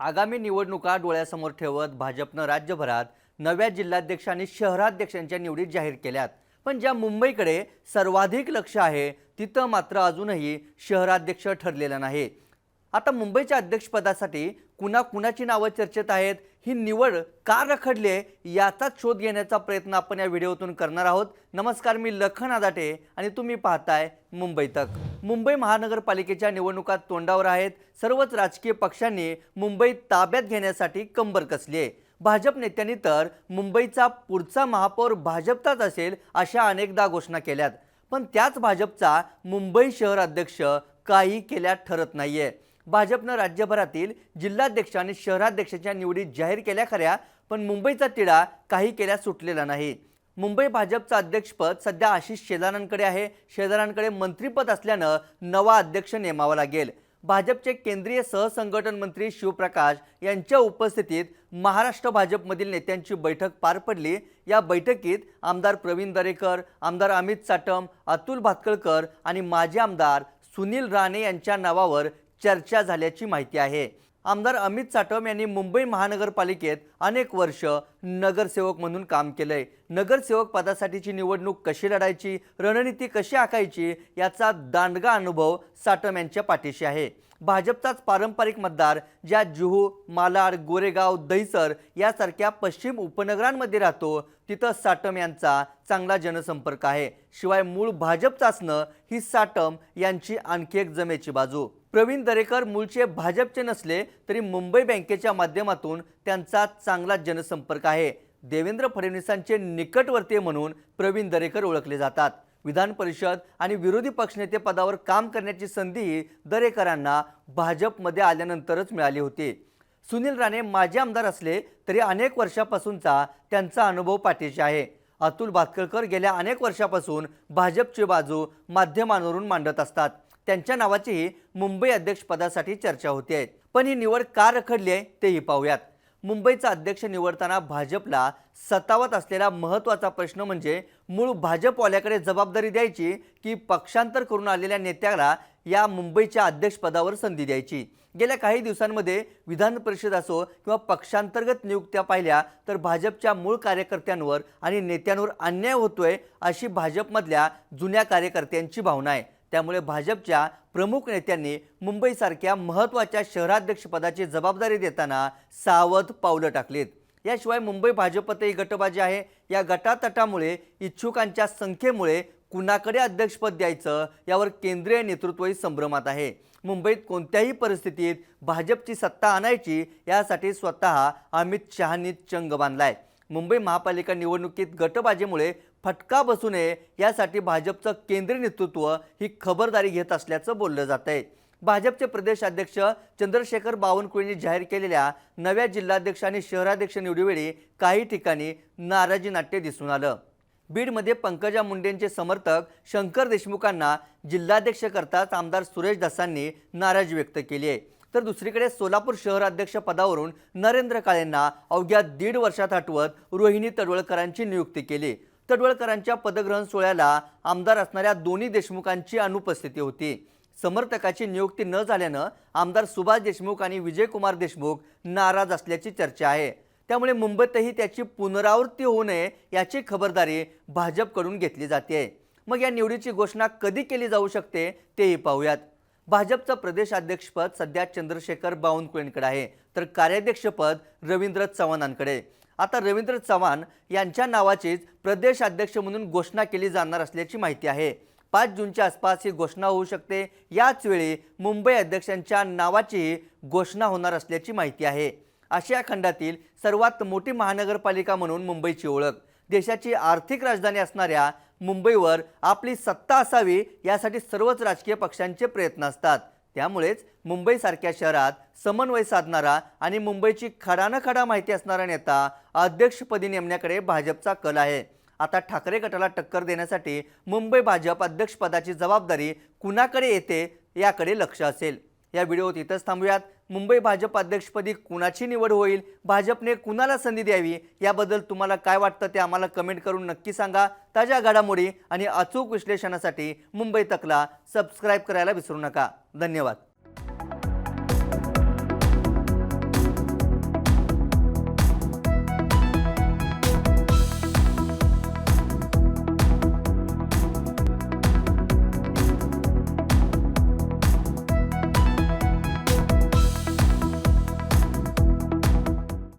आगामी निवडणुका डोळ्यासमोर ठेवत भाजपनं राज्यभरात नव्या जिल्हाध्यक्ष आणि शहराध्यक्षांच्या निवडी जाहीर केल्यात. पण ज्या मुंबईकडे सर्वाधिक लक्ष आहे तिथं मात्र अजूनही शहराध्यक्ष ठरलेलं नाही. आता मुंबईच्या अध्यक्षपदासाठी कुणा कुणाची नावं चर्चेत आहेत ही निवड का रखडली आहे याचाच शोध घेण्याचा प्रयत्न आपण या व्हिडिओतून करणार आहोत. नमस्कार मी लखन आदाटे आणि तुम्ही पाहताय मुंबई तक. मुंबई महानगरपालिकेच्या निवडणुका तोंडावर आहेत. सर्वच राजकीय पक्षांनी मुंबई ताब्यात घेण्यासाठी कंबर कसली आहे. भाजप नेत्यांनी तर मुंबईचा पुढचा महापौर भाजपचाच असेल अशा अनेकदा घोषणा केल्यात. पण त्याच भाजपचा मुंबई शहर अध्यक्ष काही केल्या ठरत नाही आहे भाजपनं राज्यभरातील जिल्हाध्यक्ष आणि शहराध्यक्षाच्या निवडी जाहीर केल्या खऱ्या पण मुंबईचा तिढा काही केल्या सुटलेला नाही. मुंबई भाजपचं अध्यक्षपद सध्या आशिष शेलारांकडे आहे. शेलारांकडे मंत्रीपद असल्यानं नवा अध्यक्ष नेमावा लागेल. भाजपचे केंद्रीय सहसंघटन मंत्री शिवप्रकाश यांच्या उपस्थितीत महाराष्ट्र भाजपमधील नेत्यांची बैठक पार पडली. या बैठकीत आमदार प्रवीण दरेकर आमदार अमित साटम अतुल भातकळकर आणि माजी आमदार सुनील राणे यांच्या नावावर चर्चा झाल्याची माहिती आहे. आमदार अमित साटम यांनी मुंबई महानगरपालिकेत अनेक वर्ष नगरसेवक म्हणून काम केलंय. नगरसेवक पदासाठीची निवडणूक कशी लढायची रणनीती कशी आखायची याचा दांडगा अनुभव साटम यांच्या पाठीशी आहे. भाजपचाच पारंपरिक मतदार ज्या जुहू मालाड गोरेगाव दहिसर यासारख्या पश्चिम उपनगरांमध्ये राहतो तिथं साटम यांचा चांगला जनसंपर्क आहे. शिवाय मूळ भाजपचं असणं ही साटम यांची आणखी एक जमेची बाजू. प्रवीण दरेकर मूळचे भाजपचे नसले तरी मुंबई बँकेच्या माध्यमातून त्यांचा चांगला जनसंपर्क आहे. देवेंद्र फडणवीसांचे निकटवर्तीय म्हणून प्रवीण दरेकर ओळखले जातात. विधान परिषद आणि विरोधी पक्षनेते पदावर काम करण्याची संधीही दरेकरांना भाजपमध्ये आल्यानंतरच मिळाली होती. सुनील राणे माजी आमदार असले तरी अनेक वर्षापासूनचा त्यांचा अनुभव पाठीशी आहे. अतुल भातकळकर गेल्या अनेक वर्षापासून भाजपची बाजू माध्यमांवरून मांडत असतात. त्यांच्या नावाचीही मुंबई अध्यक्षपदासाठी चर्चा होते पण ही निवड का रखडली आहे तेही पाहूयात. मुंबईचा अध्यक्ष निवडताना भाजपला सतावत असलेला महत्त्वाचा प्रश्न म्हणजे मूळ भाजपवाल्याकडे जबाबदारी द्यायची की पक्षांतर करून आलेल्या नेत्याला या मुंबईच्या अध्यक्षपदावर संधी द्यायची. गेल्या काही दिवसांमध्ये विधान परिषद असो किंवा पक्षांतर्गत नियुक्त्या पाहिल्या तर भाजपच्या मूळ कार्यकर्त्यांवर आणि नेत्यांवर अन्याय होतोय अशी भाजपमधल्या जुन्या कार्यकर्त्यांची भावना आहे. त्यामुळे भाजपच्या प्रमुख नेत्यांनी मुंबईसारख्या महत्त्वाच्या शहराध्यक्षपदाची जबाबदारी देताना सावध पावलं टाकलीत. याशिवाय मुंबई भाजपतही गटबाजी आहे. या गटातटामुळे इच्छुकांच्या संख्येमुळे कुणाकडे अध्यक्षपद द्यायचं यावर केंद्रीय नेतृत्वही संभ्रमात आहे. मुंबईत कोणत्याही परिस्थितीत भाजपची सत्ता आणायची यासाठी स्वतः अमित शहांनी चंग बांधलाय. मुंबई महापालिका निवडणुकीत गटबाजीमुळे फटका बसू नये यासाठी भाजपचं केंद्रीय नेतृत्व ही खबरदारी घेत असल्याचं बोललं जात आहे. भाजपचे प्रदेश अध्यक्ष चंद्रशेखर बावनकुळेंनी जाहीर केलेल्या नव्या जिल्हाध्यक्ष आणि शहराध्यक्ष निवडीवेळी काही ठिकाणी नाराजी नाट्य दिसून आलं. बीडमध्ये पंकजा मुंडेंचे समर्थक शंकर देशमुखांना जिल्हाध्यक्ष करताच आमदार सुरेश दासांनी नाराजी व्यक्त केली आहे. तर दुसरीकडे सोलापूर शहराध्यक्ष पदावरून नरेंद्र काळेंना अवघ्या दीड वर्षात हटवत रोहिणी तडवळकरांची नियुक्ती केली. तडवळकरांच्या पदग्रहण सोहळ्याला आमदार असणाऱ्या दोन्ही देशमुखांची अनुपस्थिती होती. समर्थकाची नियुक्ती न झाल्यानं आमदार सुभाष देशमुख आणि विजयकुमार देशमुख नाराज असल्याची चर्चा आहे. त्यामुळे मुंबईतही त्याची पुनरावृत्ती होऊ नये याची खबरदारी भाजपकडून घेतली जाते. मग या निवडीची घोषणा कधी केली जाऊ शकते तेही पाहूयात. भाजपचं प्रदेशाध्यक्षपद सध्या चंद्रशेखर बावनकुळेंकडे आहे तर कार्याध्यक्षपद रवींद्र चव्हाणांकडे. आता रवींद्र चव्हाण यांच्या नावाचीच प्रदेशाध्यक्ष म्हणून घोषणा केली जाणार असल्याची माहिती आहे. पाच जूनच्या आसपास ही घोषणा होऊ शकते. याच वेळी मुंबई अध्यक्षांच्या नावाचीही घोषणा होणार असल्याची माहिती आहे. आशिया खंडातील सर्वात मोठी महानगरपालिका म्हणून मुंबईची ओळख. देशाची आर्थिक राजधानी असणाऱ्या मुंबईवर आपली सत्ता असावी यासाठी सर्वच राजकीय पक्षांचे प्रयत्न असतात. त्यामुळेच मुंबईसारख्या शहरात समन्वय साधणारा आणि मुंबईची खडानं खडा माहिती असणारा नेता अध्यक्षपदी नेमण्याकडे भाजपचा कल आहे. आता ठाकरे गटाला टक्कर देण्यासाठी मुंबई भाजप अध्यक्षपदाची जबाबदारी कुणाकडे येते याकडे लक्ष असेल. या व्हिडिओत इथंच थांबूयात. मुंबई भाजप अध्यक्षपदी कुणाची निवड होईल? भाजपने कुणाला संधी द्यावी? याबद्दल तुम्हाला काय वाटतं ते आम्हाला कमेंट करून नक्की सांगा. ताज्या घडामोडी आणि अचूक विश्लेषणासाठी मुंबई तकला सबस्क्राईब करायला विसरू नका. धन्यवाद.